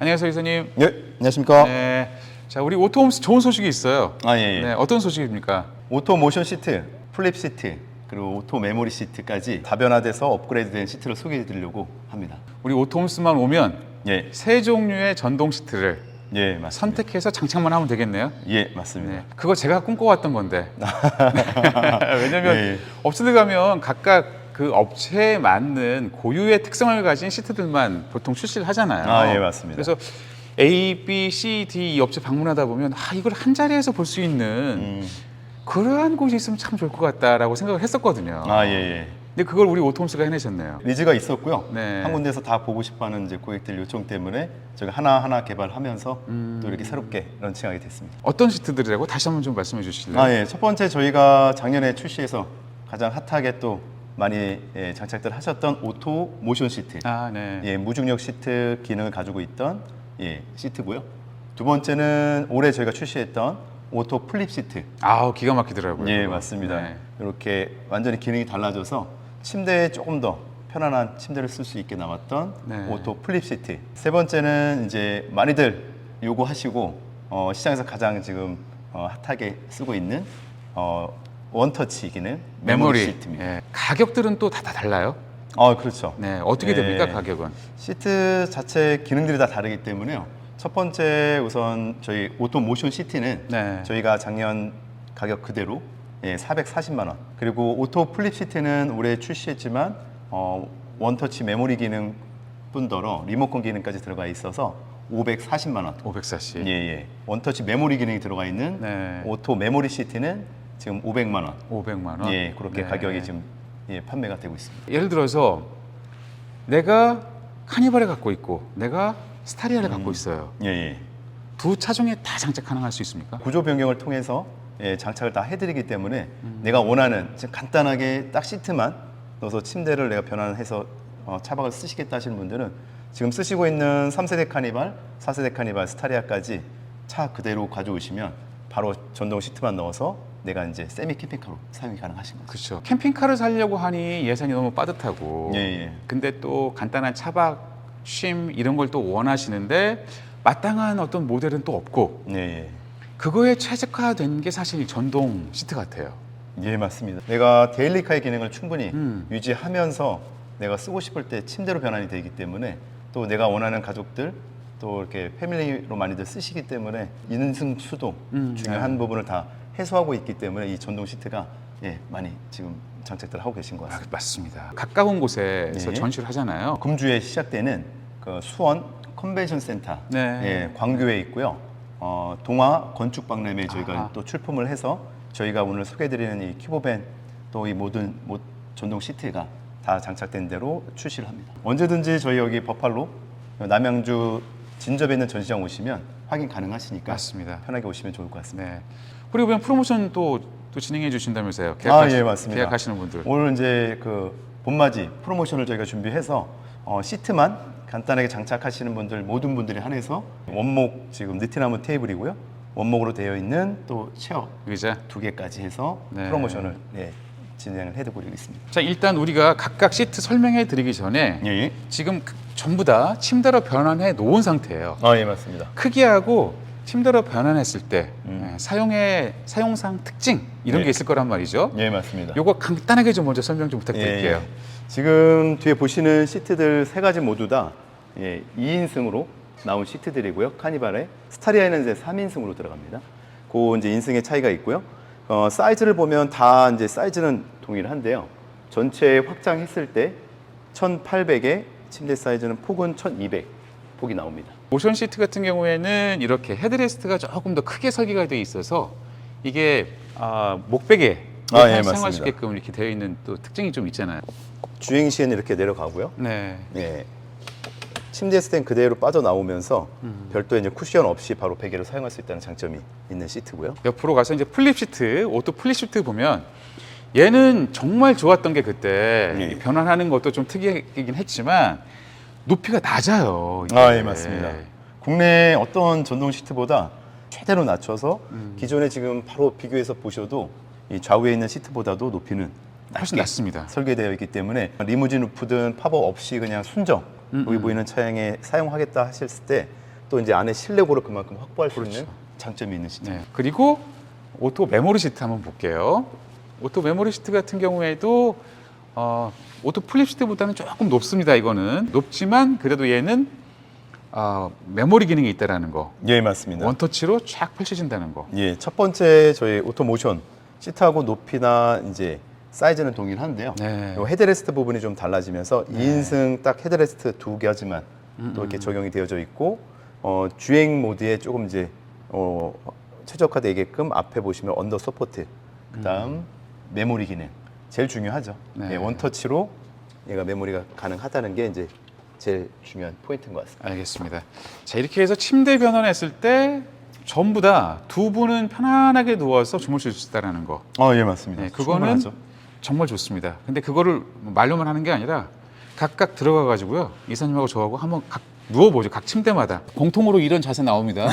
안녕하세요, 이사님. 예, 안녕하십니까? 네. 자, 우리 오토홈스 좋은 소식이 있어요. 아, 예, 예. 네, 어떤 소식입니까? 오토 모션 시트, 플립 시트, 그리고 오토 메모리 시트까지 다변화돼서 업그레이드된 시트를 소개해 드리려고 합니다. 우리 오토홈스만 오면 예, 세 종류의 전동 시트를 예, 맞습니다. 선택해서 장착만 하면 되겠네요. 예, 맞습니다. 네. 그거 제가 꿈꿔왔던 건데. 왜냐면 예, 예. 업체들 가면 각각 그 업체에 맞는 고유의 특성을 가진 시트들만 보통 출시를 하잖아요. 아, 예, 맞습니다. 그래서 A, B, C, D 이 업체 방문하다 보면 아 이걸 한 자리에서 볼 수 있는 음, 그러한 곳이 있으면 참 좋을 것 같다라고 생각을 했었거든요. 아, 예, 예. 근데 그걸 우리 오토홈스가 해내셨네요. 리즈가 있었고요. 네. 한 군데서 다 보고 싶어하는 이제 고객들 요청 때문에 저희가 하나 하나 개발하면서 음. 또 이렇게 새롭게 런칭하게 됐습니다. 어떤 시트들이라고 다시 한번 좀 말씀해 주실래요? 아, 예. 첫 번째 저희가 작년에 출시해서 가장 핫하게 또 많이 예, 장착들 하셨던 오토 모션 시트. 아, 네. 예, 무중력 시트 기능을 가지고 있던 예, 시트고요. 두 번째는 올해 저희가 출시했던 오토 플립 시트. 아우 기가 막히더라고요. 예, 그거. 맞습니다. 네. 이렇게 완전히 기능이 달라져서 침대에 조금 더 편안한 침대를 쓸 수 있게 나왔던 네. 오토 플립 시트. 세 번째는 이제 많이들 요구하시고 어, 시장에서 가장 지금 어, 핫하게 쓰고 있는 어, 원터치 기능 메모리, 메모리. 시트입니다. 예. 가격들은 또 다 달라요? 어, 그렇죠. 네. 어떻게 네. 됩니까 가격은? 시트 자체 기능들이 다 다르기 때문에요. 첫 번째 우선 저희 오토 모션 시트는 네. 저희가 작년 가격 그대로 예, 440만 원. 그리고 오토 플립 시트는 올해 출시했지만 어, 원터치 메모리 기능 뿐더러 리모컨 기능까지 들어가 있어서 540만 원. 540. 예, 예. 원터치 메모리 기능이 들어가 있는 네. 오토 메모리 시트는 지금 500만 원. 500만 원. 예, 그렇게 네. 가격이 지금 예, 판매가 되고 있습니다. 예를 들어서 내가 카니발을 갖고 있고 내가 스타리아를 갖고 있어요. 예, 예. 두 차종에 다 장착 가능할 수 있습니까? 구조 변경을 통해서 예, 장착을 다 해드리기 때문에 내가 원하는 간단하게 딱 시트만 넣어서 침대를 내가 변환해서 어, 차박을 쓰시겠다 하시는 분들은 지금 쓰시고 있는 3세대 카니발, 4세대 카니발, 스타리아까지 차 그대로 가져오시면 바로 전동 시트만 넣어서 내가 이제 세미 캠핑카로 사용이 가능하신 거죠. 그렇죠. 캠핑카를 사려고 하니 예산이 너무 빠듯하고 예, 예. 근데 또 간단한 차박, 쉼 이런 걸 또 원하시는데 마땅한 어떤 모델은 또 없고 예, 예. 그거에 최적화된 게 사실 이 전동 시트 같아요. 예, 맞습니다. 내가 데일리카의 기능을 충분히 음. 유지하면서 내가 쓰고 싶을 때 침대로 변환이 되기 때문에 또 내가 원하는 가족들 또 이렇게 패밀리로 많이들 쓰시기 때문에 인승 수도 음, 중요한 부분을 다 해소하고 있기 때문에 이 전동 시트가 예, 많이 지금 장착들 하고 계신 것 아, 같습니다. 맞습니다. 가까운 곳에서 네. 전시를 하잖아요. 금주에 시작되는 그 수원 컨벤션 센터 네. 예, 광교에 있고요. 어, 동화 건축 박람회 저희가 아하. 또 출품을 해서 저희가 오늘 소개드리는 이 큐브밴 또 이 모든 모- 전동 시트가 다 장착된 대로 출시를 합니다. 언제든지 저희 여기 버팔로 남양주 진접에 있는 전시장 오시면 확인 가능하시니까 맞습니다. 편하게 오시면 좋을 것 같습니다. 네. 그리고 그냥 프로모션 또, 또 진행해 주신다면서요. 아, 계약하시, 예, 맞습니다. 계약하시는 분들. 오늘 이제 그 봄맞이 프로모션을 저희가 준비해서 어, 시트만 간단하게 장착하시는 분들 모든 분들이 한해서 원목 지금 느티나무 테이블이고요. 원목으로 되어 있는 또 체어 의자. 두 개까지 해서 네. 프로모션을 네, 진행을 해드리고 있습니다. 자, 일단 우리가 각각 시트 설명해 드리기 전에 예. 지금 그- 전부 다 침대로 변환해 놓은 상태예요. 아, 예, 맞습니다. 크기하고 침대로 변환했을 때 음. 예, 사용의 사용상 특징 이런 네. 게 있을 거란 말이죠. 예, 맞습니다. 요거 간단하게 좀 먼저 설명 좀 부탁드릴게요. 예, 예. 지금 뒤에 보시는 시트들 세 가지 모두 다 예, 2인승으로 나온 시트들이고요. 카니발에 스타리아에는 이제 3인승으로 들어갑니다. 그 이제 인승의 차이가 있고요. 어, 사이즈를 보면 다 이제 사이즈는 동일한데요. 전체 확장했을 때 1,800에 침대 사이즈는 폭은 1,200 폭이 나옵니다. 모션 시트 같은 경우에는 이렇게 헤드레스트가 조금 더 크게 설계가 되어 있어서 이게 아, 목베개 아, 예, 사용할 수 맞습니다. 있게끔 이렇게 되어 있는 또 특징이 좀 있잖아요. 주행 시에는 이렇게 내려가고요. 네. 예. 침대 스탠 그대로 빠져나오면서 별도의 이제 쿠션 없이 바로 베개로 사용할 수 있다는 장점이 있는 시트고요. 옆으로 가서 이제 플립 시트, 오토 플립 시트 보면 얘는 정말 좋았던 게 그때 예. 이 변환하는 것도 좀 특이하긴 했지만 높이가 낮아요. 이게. 아, 예, 맞습니다. 국내 어떤 전동 시트보다 최대로 낮춰서 음. 기존에 지금 바로 비교해서 보셔도 이 좌우에 있는 시트보다도 높이는 훨씬 낮습니다. 설계되어 있기 때문에 리무진 루프든 팝업 없이 그냥 순정 음, 여기 음. 보이는 차량에 사용하겠다 하셨을 때또 이제 안에 실내고를 그만큼 확보할 수 그렇죠. 있는 장점이 있는 시트. 네. 그리고 오토 메모리 시트 한번 볼게요. 오토 메모리 시트 같은 경우에도 어, 오토 플립 시트보다는 조금 높습니다. 이거는 높지만 그래도 얘는 어, 메모리 기능이 있다라는 거. 예, 맞습니다. 원터치로 쫙 펼쳐진다는 거. 예, 첫 번째 저희 오토 모션 시트하고 높이나 이제 사이즈는 동일한데요. 네. 요 헤드레스트 부분이 좀 달라지면서 2인승 딱 헤드레스트 두 가지만 또 이렇게 적용이 되어져 있고 어, 주행 모드에 조금 이제 어, 최적화되게끔 앞에 보시면 언더 서포트 그다음 메모리 기능 제일 중요하죠. 네. 예, 원터치로 얘가 메모리가 가능하다는 게 이제 제일 중요한 포인트인 것 같습니다. 알겠습니다. 자 이렇게 해서 침대 변환했을 때 전부 다 두 분은 편안하게 누워서 주무실 수 있다라는 거. 아, 예, 맞습니다. 네, 그거는 정말 좋습니다. 근데 그거를 말로만 하는 게 아니라 각각 들어가 가지고요. 이사님하고 저하고 한번 각 누워보죠. 각 침대마다 공통으로 이런 자세 나옵니다.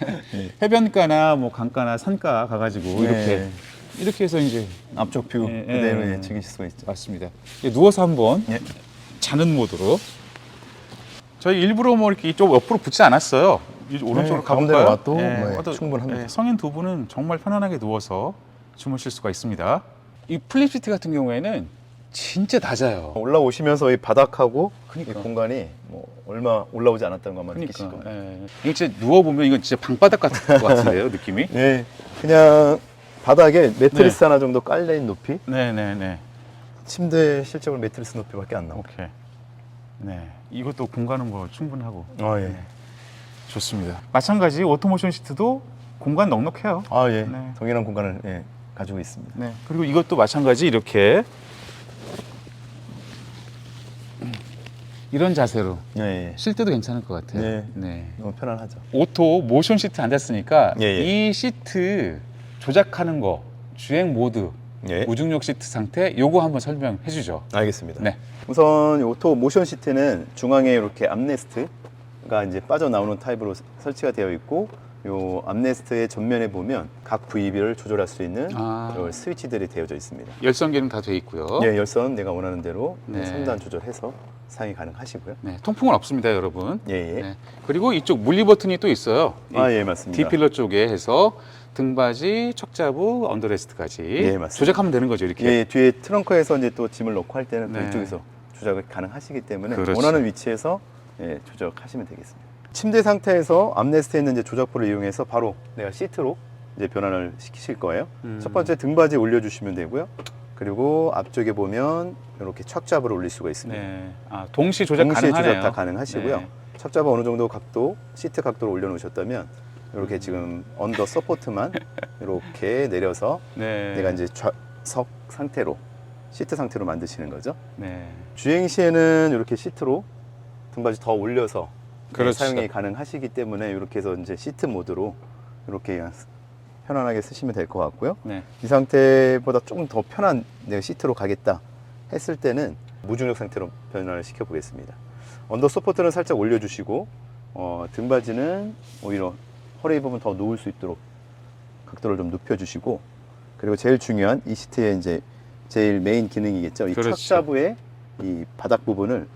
해변가나 뭐 강가나 산가 가가지고 네. 이렇게 이렇게 해서 이제 앞쪽 뷰 예, 예. 그대로 예, 즐기실 수가 있죠. 맞습니다. 이제 누워서 한번 예. 자는 모드로 저희 일부러 뭐 이렇게 이쪽 옆으로 붙지 않았어요. 이 오른쪽으로 네, 가운데로 가볼까요? 와도 뭐 와도, 충분합니다. 예, 성인 두 분은 정말 편안하게 누워서 주무실 수가 있습니다. 이 플립 시트 같은 경우에는 진짜 낮아요. 올라오시면서 이 바닥하고 그러니까. 이 공간이 뭐 얼마 올라오지 않았다는 것만 느끼실 그러니까 겁니다. 예. 이거 진짜 누워 보면 이건 진짜 방바닥 같은 것 같은데요, 느낌이? 예, 그냥 바닥에 매트리스 하나 정도 깔려 있는 높이, 네, 네, 네. 침대 실적으로 매트리스 높이밖에 안 나오고. 오케이. 네, 이것도 공간은 뭐 충분하고 아 예. 좋습니다. 마찬가지 오토모션 시트도 공간 넉넉해요. 아 예. 네. 동일한 공간을 예, 가지고 있습니다. 네. 그리고 이것도 마찬가지 이렇게 이런 자세로 예, 예. 쉴 때도 괜찮을 것 같아요. 네. 네. 너무 편안하죠. 오토 모션 시트 앉았으니까 예, 예. 이 시트 조작하는 거 주행 모드 예. 무중력 시트 상태 요거 한번 설명해 주죠. 알겠습니다. 네. 우선 이 오토 모션 시트는 중앙에 이렇게 암레스트가 이제 빠져나오는 타입으로 설치가 되어 있고 요 암레스트의 전면에 보면 각 부위별을 조절할 수 있는 아. 요 스위치들이 되어져 있습니다. 열선 기능 다 돼 있고요. 예, 열선 내가 원하는 대로 네. 3단 조절해서 사용이 가능하시고요. 네, 통풍은 없습니다, 여러분. 예, 예. 네. 그리고 이쪽 물리 버튼이 또 있어요. 이 아, 예, 맞습니다. D필러 쪽에 해서 등받이, 척자부, 언더레스트까지 예, 맞습니다. 조작하면 되는 거죠, 이렇게. 예, 뒤에 트렁크에서 이제 또 짐을 넣고 할 때는 또 네. 이쪽에서 조작을 가능하시기 때문에 그렇죠. 원하는 위치에서 예, 조작하시면 되겠습니다. 침대 상태에서 암레스트에 있는 이제 조작부를 이용해서 바로 내가 시트로 이제 변환을 시키실 거예요. 음. 첫 번째 등받이 올려주시면 되고요. 그리고 앞쪽에 보면 이렇게 척잡을 올릴 수가 있습니다. 네. 아, 동시 조작 동시에 가능하네요. 조작 다 가능하시고요. 네. 척잡을 어느 정도 각도, 시트 각도를 올려놓으셨다면 이렇게 지금 언더 서포트만 이렇게 내려서 네. 내가 이제 좌석 상태로 시트 상태로 만드시는 거죠. 네. 주행 시에는 이렇게 시트로 등받이 더 올려서 네, 그렇죠. 사용이 가능하시기 때문에 이렇게 해서 이제 시트 모드로 이렇게 편안하게 쓰시면 될 것 같고요. 네. 이 상태보다 조금 더 편한 내가 시트로 가겠다 했을 때는 무중력 상태로 변환을 시켜 보겠습니다. 언더 서포트는 살짝 올려주시고 어, 등받이는 오히려 허리 부분 더 놓을 수 있도록 각도를 좀 눕혀주시고 그리고 제일 중요한 이 시트의 이제 제일 메인 기능이겠죠. 이 그렇죠. 척자부의 이 바닥 부분을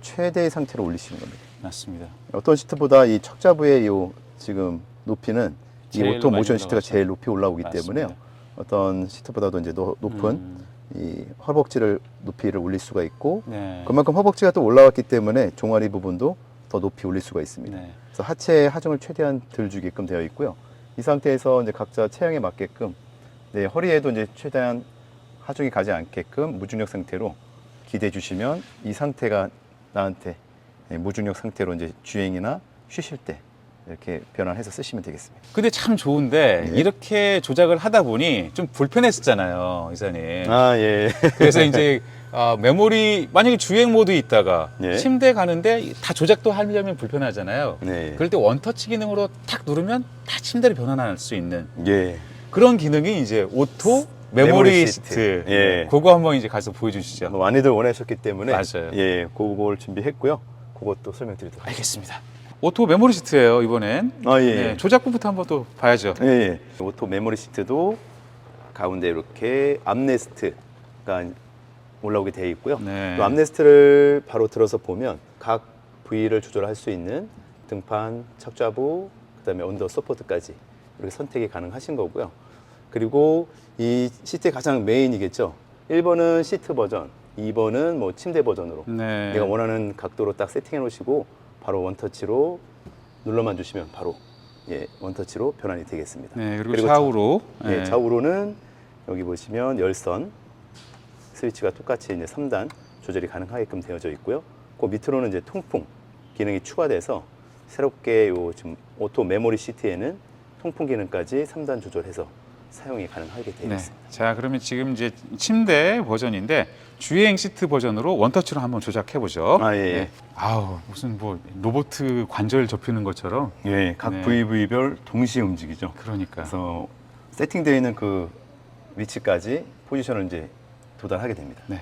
최대의 상태로 올리시는 겁니다. 맞습니다. 어떤 시트보다 이 척자부의 요 지금 높이는 이 오토 모션 시트가 올라가죠. 제일 높이 올라오기 맞습니다. 때문에요. 어떤 시트보다도 이제 노- 높은 음, 이 허벅지를 높이를 올릴 수가 있고 네. 그만큼 허벅지가 또 올라왔기 때문에 종아리 부분도 더 높이 올릴 수가 있습니다. 네. 그래서 하체의 하중을 최대한 덜 주게끔 되어 있고요. 이 상태에서 이제 각자 체형에 맞게끔 네, 허리에도 이제 최대한 하중이 가지 않게끔 무중력 상태로 기대해 주시면 이 상태가 나한테 네, 무중력 상태로 이제 주행이나 쉬실 때 이렇게 변환해서 쓰시면 되겠습니다. 근데 참 좋은데 예. 이렇게 조작을 하다 보니 좀 불편했었잖아요, 이사님. 아 예. 그래서 이제 아, 메모리 만약에 주행 모드 있다가 예. 침대 가는데 다 조작도 하려면 불편하잖아요. 네. 그럴 때 원터치 기능으로 탁 누르면 다 침대를 변환할 수 있는 예. 그런 기능이 이제 오토 메모리, 메모리 시트. 시트. 예. 그거 한번 이제 가서 보여주시죠. 뭐 많이들 원하셨기 때문에 맞아요. 예, 그걸 준비했고요. 그것도 설명드리도록 하겠습니다. 알겠습니다. 오토 메모리 시트예요 이번엔. 아 예. 네, 조작부부터 한번 또 봐야죠. 예, 예. 오토 메모리 시트도 가운데 이렇게 암레스트가 올라오게 되어 있고요. 네. 또 암레스트를 바로 들어서 보면 각 부위를 조절할 수 있는 등판, 척좌부, 그다음에 언더 서포트까지 이렇게 선택이 가능하신 거고요. 그리고 이 시트의 가장 메인이겠죠. 1번은 시트 버전, 2번은 뭐 침대 버전으로 네. 내가 원하는 각도로 딱 세팅해 놓으시고 바로 원터치로 눌러만 주시면 바로 예, 원터치로 변환이 되겠습니다. 네, 그리고, 그리고 좌우로. 예, 네. 좌우로는 여기 보시면 열선 스위치가 똑같이 이제 3단 조절이 가능하게끔 되어져 있고요. 그 밑으로는 이제 통풍 기능이 추가돼서 새롭게 요 지금 오토 메모리 시트에는 통풍 기능까지 3단 조절해서 사용이 가능하게 되어 네. 있습니다. 자, 그러면 지금 이제 침대 버전인데 주행 시트 버전으로 원터치로 한번 조작해 보죠. 네. 아, 예. 아우, 무슨 뭐 로봇 관절 접히는 것처럼. 예, 각 네. VV별 동시에 움직이죠. 그러니까. 그래서 세팅되어 있는 그 위치까지 포지션을 이제 도달하게 됩니다. 네.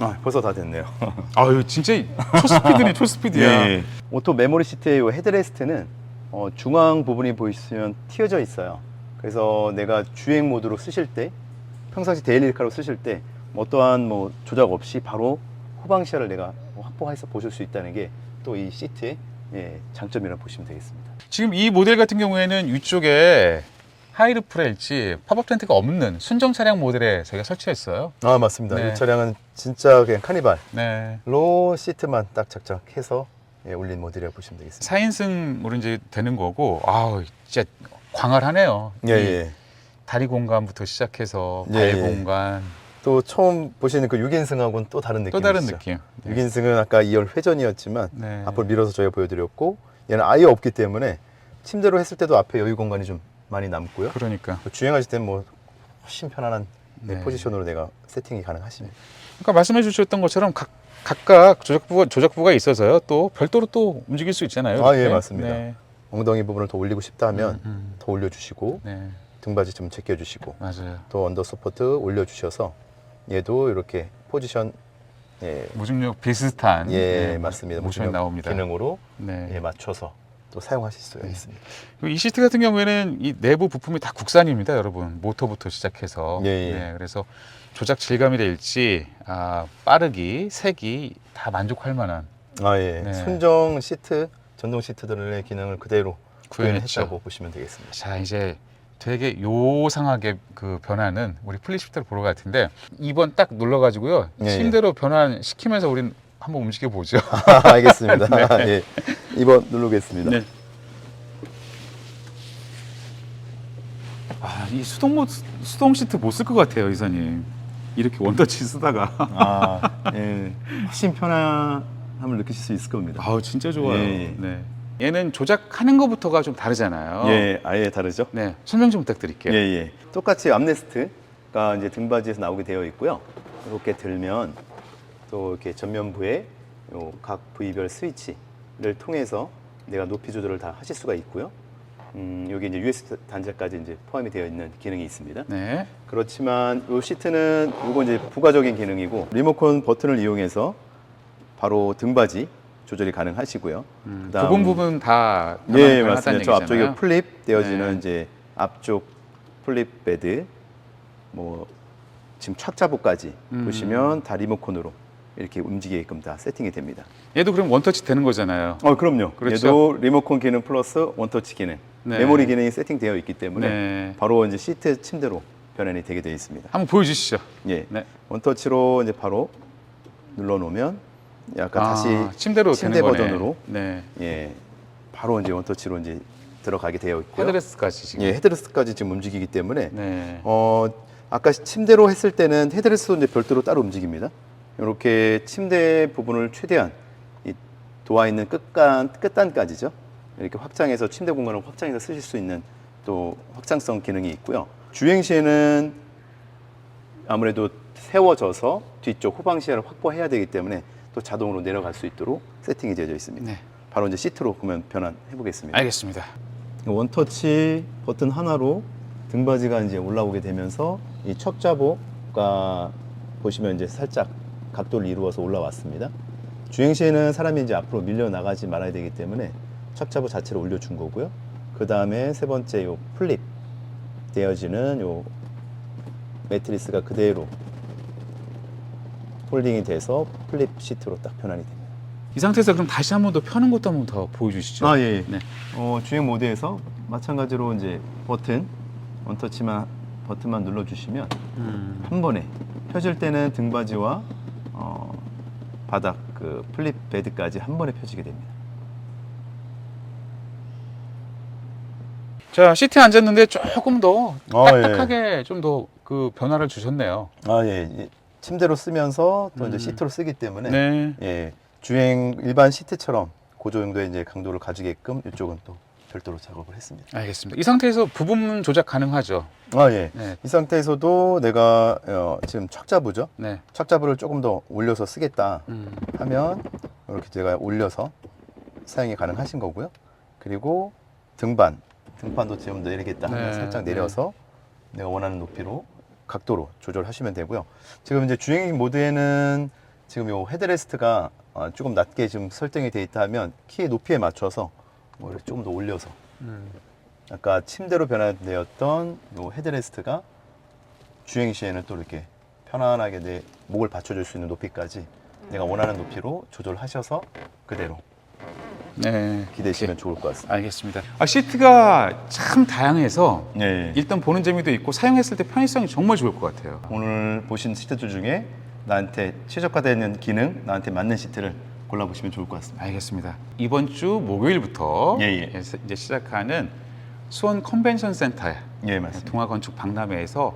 아, 벌써 다 됐네요. 아유, 진짜 초스피드네, 초스피드야. 예. 오토 메모리 시트의 요 헤드레스트는 어, 중앙 부분이 보시면 튀어져 있어요. 그래서 내가 주행 모드로 쓰실 때, 평상시 데일리카로 쓰실 때 어떠한 뭐 조작 없이 바로 후방 시야를 내가 확보해서 보실 수 있다는 게 또 이 시트의 예, 장점이라고 보시면 되겠습니다. 지금 이 모델 같은 경우에는 위쪽에 하이루프렐지 팝업 텐트가 없는 순정 차량 모델에 저희가 설치했어요. 아 맞습니다. 네. 이 차량은 진짜 그냥 카니발로 네. 시트만 딱 작작해서 예, 올린 모델이라고 보시면 되겠습니다. 4인승으로 이제 되는 거고, 아우, 진짜 광활하네요. 예, 이 예. 다리 공간부터 시작해서 예, 발 예. 공간, 또 처음 보시는 그 6인승하고는 또 다른 느낌이죠. 또 다른 느낌. 네. 6인승은 아까 2열 회전이었지만 네. 앞으로 밀어서 저희가 보여드렸고 얘는 아예 없기 때문에 침대로 했을 때도 앞에 여유 공간이 좀 많이 남고요. 그러니까. 또 주행하실 때는 뭐 훨씬 편안한 네, 네. 포지션으로 내가 세팅이 가능하십니다. 그러니까 말씀해 주셨던 것처럼 각, 각각 조작부가, 조작부가 있어서요. 또 별도로 또 움직일 수 있잖아요. 아, 예, 이렇게. 맞습니다. 네. 엉덩이 부분을 더 올리고 싶다 하면 음, 음. 더 올려주시고 네, 등받이 좀 제껴주시고 맞아요. 또 언더 서포트 올려주셔서 얘도 이렇게 포지션 예, 무중력 비슷한 예 네, 맞습니다. 모션이 무중력 나옵니다. 기능으로 네. 예, 맞춰서 또 사용하실 수가 네. 있습니다. 이 시트 같은 경우에는 이 내부 부품이 다 국산입니다, 여러분. 모터부터 시작해서. 예, 예. 네, 그래서 조작 질감이랄지 아, 빠르기, 색이 다 만족할 만한 아 예, 네. 순정 시트 전동 시트들의 기능을 그대로 구현했죠. 구현했다고 보시면 되겠습니다. 자 이제 되게 요상하게 그 변화는 우리 플립시트를 보러 갈 텐데 2번 딱 눌러 가지고요 예, 예. 침대로 변환 시키면서 우린 한번 움직여 보죠. 알겠습니다. 예. 2번 누르겠습니다. 네. 아 이 수동 모 수동 시트 못 쓸 것 같아요 이사님. 이렇게 원터치 쓰다가 아, 예. 훨씬 편안함을 느끼실 수 있을 겁니다. 아우 진짜 좋아요. 예, 예. 네. 얘는 조작하는 것부터가 좀 다르잖아요. 예, 아예 다르죠? 네 설명 좀 부탁드릴게요. 예, 예. 똑같이 암레스트가 이제 등받이에서 나오게 되어 있고요. 이렇게 들면 또 이렇게 전면부에 요 각 부위별 스위치 를 통해서 내가 높이 조절을 다 하실 수가 있고요. 음, 여기 이제 USB 단자까지 이제 포함이 되어 있는 기능이 있습니다. 네. 그렇지만 이 시트는 이거 이제 부가적인 기능이고 리모컨 버튼을 이용해서 바로 등받이 조절이 가능하시고요. 음, 그다음- 부분 부분 다 예, 맞습니다. 저 앞쪽에. 플립 되어지는 네. 이제 앞쪽 플립 베드 뭐 지금 착자부까지 음. 보시면 다 리모컨으로 이렇게 움직이게끔 다 세팅이 됩니다. 얘도 그럼 원터치 되는 거잖아요. 어, 그럼요. 그렇죠. 얘도 리모컨 기능 플러스 원터치 기능, 네. 메모리 기능이 세팅되어 있기 때문에 네. 바로 이제 시트 침대로 변환이 되게 되어 있습니다. 한번 보여주시죠. 예. 네. 원터치로 이제 바로 눌러 놓으면 약간 아, 다시 침대로 침대 되는. 버전으로 네. 예. 바로 이제 원터치로 이제 들어가게 되어 있고요. 헤드레스까지 지금. 예, 헤드레스트까지 지금 움직이기 때문에 네. 어 아까 침대로 했을 때는 헤드레스도 이제 별도로 따로 움직입니다. 이렇게 침대 부분을 최대한 이 도와 있는 끝간 끝단까지죠. 이렇게 확장해서 침대 공간을 확장해서 쓰실 수 있는 또 확장성 기능이 있고요. 주행 시에는 아무래도 세워져서 뒤쪽 후방 시야를 확보해야 되기 때문에 또 자동으로 내려갈 수 있도록 세팅이 되어져 있습니다. 네. 바로 이제 시트로 그러면 변환해 보겠습니다. 알겠습니다. 원터치 버튼 하나로 등받이가 이제 올라오게 되면서 이 척자보가 보시면 이제 살짝 각도를 이루어서 올라왔습니다. 주행 시에는 사람이 이제 앞으로 밀려 나가지 말아야 되기 때문에 척자보 자체를 올려준 거고요. 그 다음에 세 번째 요 플립 되어지는 요 매트리스가 그대로 홀딩이 돼서 플립 시트로 딱 변환이 됩니다. 이 상태에서 그럼 다시 한 번 더 펴는 것도 한 번 더 보여주시죠. 아, 예. 예. 네. 어, 주행 모드에서 마찬가지로 이제 버튼 원터치만 버튼만 눌러 주시면 음. 한 번에 펴질 때는 등받이와 어, 바닥 그 플립 베드까지 한 번에 펴지게 됩니다. 자 시트에 앉았는데 조금 더 아, 딱딱하게 좀 더 그 변화를 주셨네요. 아, 예. 이 침대로 쓰면서 또 이제 음. 시트로 쓰기 때문에 네. 예. 주행 일반 시트처럼 그 정도의 이제 강도를 가지게끔 이쪽은 또 별도로 작업을 했습니다. 알겠습니다. 이 상태에서 부분 조작 가능하죠. 아, 예. 네. 이 상태에서도 내가 어, 지금 착자부죠. 네. 착자부를 조금 더 올려서 쓰겠다 음. 하면 이렇게 제가 올려서 사용이 가능하신 거고요. 그리고 등반, 등판도 지금 내리겠다 하면 네, 살짝 네. 내려서 내가 원하는 높이로 각도로 조절하시면 되고요. 지금 이제 주행 모드에는 지금 요 헤드레스트가 어, 조금 낮게 지금 설정이 돼 있다 하면 키의 높이에 맞춰서 뭐 이렇게 조금 더 올려서 음. 아까 침대로 변환되었던 요 헤드레스트가 주행 시에는 또 이렇게 편안하게 내 목을 받쳐줄 수 있는 높이까지 내가 원하는 높이로 조절하셔서 그대로 네. 기대시면 좋을 것 같습니다. 알겠습니다. 아, 시트가 참 다양해서 네. 일단 보는 재미도 있고 사용했을 때 편의성이 정말 좋을 것 같아요. 오늘 보신 시트들 중에 나한테 최적화되는 기능, 나한테 맞는 시트를 골라보시면 좋을 것 같습니다. 알겠습니다. 이번 주 목요일부터 예, 예. 이제 시작하는 수원 컨벤션 센터에 예, 맞습니다. 동아건축 박람회에서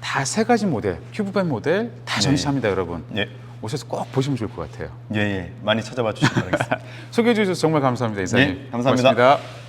다 세 가지 모델, 큐브밴 모델 다 전시합니다, 여러분. 예, 오셔서 꼭 보시면 좋을 것 같아요. 예, 예. 많이 찾아봐 주시기 바라겠습니다. 소개해 주셔서 정말 감사합니다, 이사님. 네, 감사합니다. 고맙습니다.